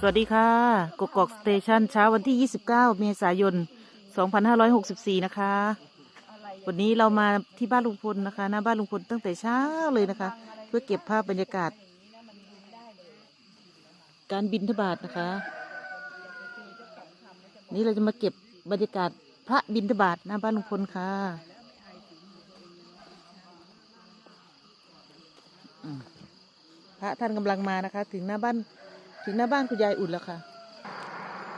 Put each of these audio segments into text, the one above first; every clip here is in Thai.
สวัสดีค่ะกกอกสเตชันเช้าวันที่ 29 เมษายน 2564 นะคะ วันนี้เรามาที่บ้านลุงพลนะคะ หน้าบ้านลุงพลตั้งแต่เช้าเลยนะคะ เพื่อเก็บภาพบรรยากาศ การบินทบาทนะคะ นี่เราจะมาเก็บบรรยากาศพระบินทบาทหน้าบ้านลุงพลค่ะพระท่านกำลังมานะคะ ถึงหน้าบ้าน ถึงหน้าบ้านคุณยายอุ่นแล้วค่ะ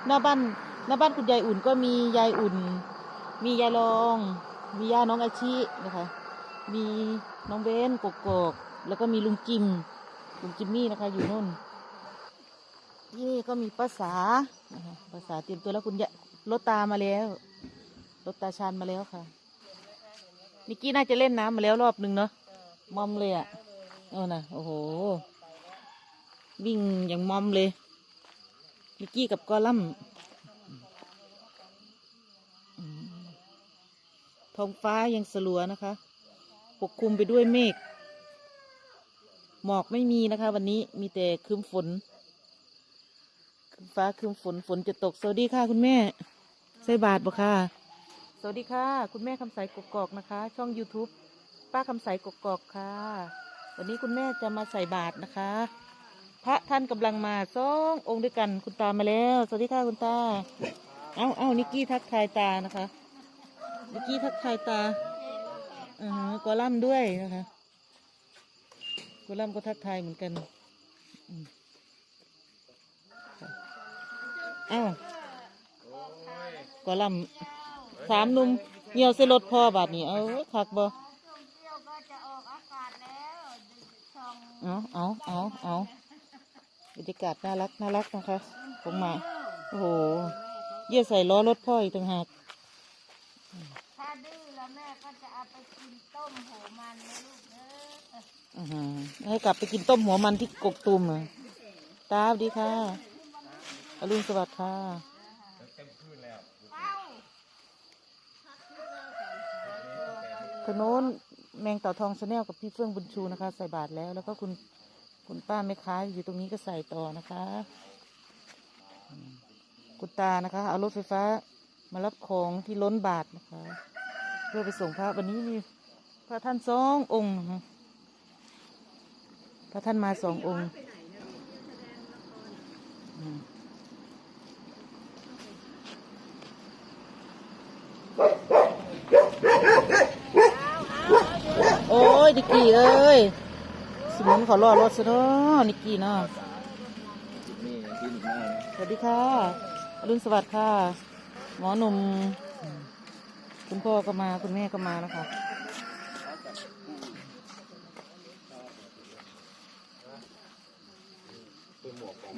หน้าบ้านหน้าบ้านคุณยายอุ่นก็มียายอุ่น มียายรอง มีย่าน้องอาชินะคะ มีน้องเบนกกกแล้วก็มีลุงจิมลุงจิมมี่นะคะ อยู่นู่นที่นี่ก็มีป้าษานะคะป้าษาเตรียมตัวแล้วคุณยายรถตามาแล้วรถตาชานมาแล้วค่ะนิกกี้น่าจะเล่นน้ำมาแล้วรอบหนึ่งเนาะมอมเลยอะ่ะเอานะโอ้โห วิ่งอย่างมอมเลยมิกกี้กับกอลัมท้องฟ้ายังสลัวนะคะ ปกคลุมไปด้วยเมฆ หมอกไม่มีนะคะ วันนี้มีแต่ครึ้มฝนครึ้มฟ้าครึ้มฝน ฝนจะตก สวัสดีค่ะ คุณแม่ ใส่บาทบ่ค่ะ สวัสดีค่ะ คุณแม่คำใสกกอกนะคะ ช่อง YouTube ป้าคำใสกกอกค่ะ วันนี้คุณแม่จะมาใส่บาทนะคะ พระท่านกำลังมาสององค์ด้วยกันคุณตามาแล้ว สวัสดีค่ะคุณตา เอาเอานิกกี้ทักทายตานะคะ นิกกี้ทักทายตาอือฮะกอลัมน์ด้วยนะคะกอลัมน์ก็ทักทายเหมือนกันอืมอ้าวกอลัมน์สามหนุ่มเหี่ยวใส่รถพ่อบาทนี้ เอาคักบ่เที่ยวก็จะออกอากาศแล้วช่องเอาเอาเอาเอา บรรยากาศน่ารักน่ารักนะคะผมมา โอ้โห เยี่ยใส่ล้อรถพ่ออีกต่างหากถ้าดื้อแล้วแม่ก็จะเอาไปกินต้มโหมันนะลูกเด้ออือหือให้กลับไปกินต้มหัวมันที่กกตุมอะตาสวัสดีค่ะอรุณสวัสดิ์ค่ะเอ้าทางโน้นแมงเต่าทองชาแนลกับพี่เฟื่องบุญชูนะคะ ใส่บาทแล้วแล้วก็คุณ คุณป้าแม่ค้าอยู่ตรงนี้ก็ใส่ต่อนะคะ คุณตานะคะ เอารถไฟฟ้ามารับของที่ล้นบาทนะคะ เพื่อไปส่งพระวันนี้มีพระท่านสององค์ พระท่านมาสององค์โอ้ยนิกกี้เอ้ย สมุนขอรอรถซะเนาะนิกกี้เนาะสวัสดีค่ะอรุณสวัสดิ์ค่ะ หมอหนุ่ม คุณพ่อก็มาคุณแม่ก็มานะคะ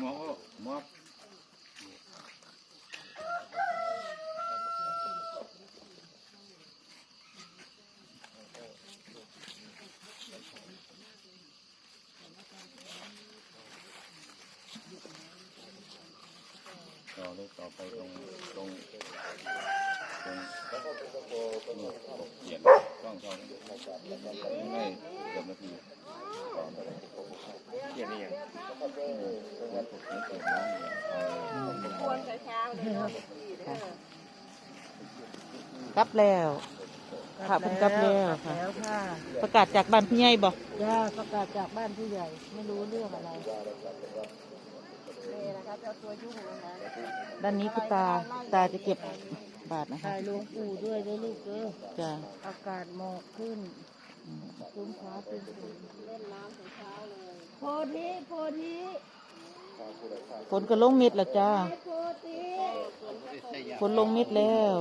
หมอหมอ ต่อเลยต่อไปตรงตรงตรงนี่ตกเขียนช่องช่องไม่เกือบนาทีเขียนนี่ยังแล้วถูกไม่ถูกน้องเนี่ยควรเช้าๆเลยเนาะกลับแล้วค่ะเพิ่นกลับแล้วค่ะ แล้วค่ะประกาศจากบ้านพี่ใหญ่บอกย่าประกาศจากบ้านผู้ใหญ่ ไม่รู้เรื่องอะไร นี่นะคะเจ้าตัวยุ่งนะคะด้านนี้คือตาตาจะเก็บบาทนะคะถ่ายหลวงปู่ด้วยได้ลูกเด้อจะอากาศหมอกขึ้นคุ้มฟ้าเป็นฝนเล่นน้ำถึงเช้าเลยโพธิโพธิฝนก็ลงเม็ดแล้ว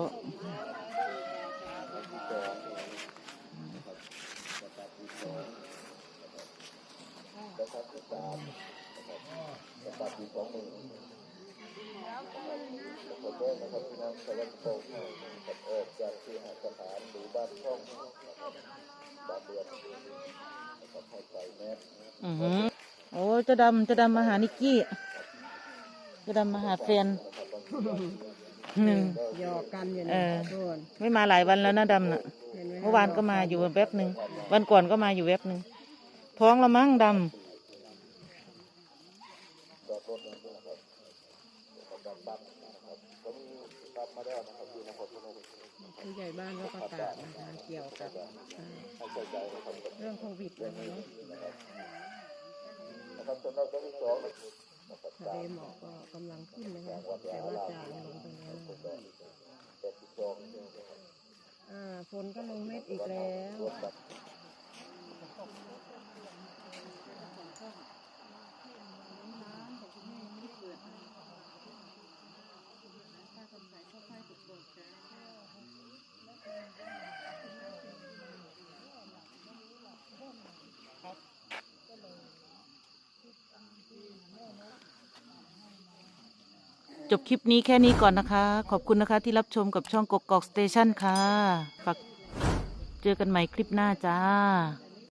จ้าโพธิฝนลงเม็ดแล้วอือหือโอ้เจะดำเจะดำมาหานิกกี้เจะดำมาหาแฟนหนึ่ง หยอกกันอยู่เอนะอทุกคนไม่มาหลายวันแล้วนะดำน่ะ เห็นไหมเมื่อวานก็มาอยู่แป๊บหนึ่งวันก่อนก็มาอยู่แป๊บหนึ่งท้องละมั้งดำ ผู้ใหญ่บ้านก็ประกาศนะคะเกี่ยวกับเรื่องโควิดนะคะเนาะทะเลหมอกก็กำลังขึ้นนะคะแต่ว่าจางลงไปแล้วนะคะอ่าฝนก็ลงเม็ดอีกแล้ว จบคลิปนี้แค่นี้ก่อนนะคะ ขอบคุณนะคะที่รับชมกับช่องกกอกสเตชันค่ะฝากเจอกันใหม่คลิปหน้าจ้า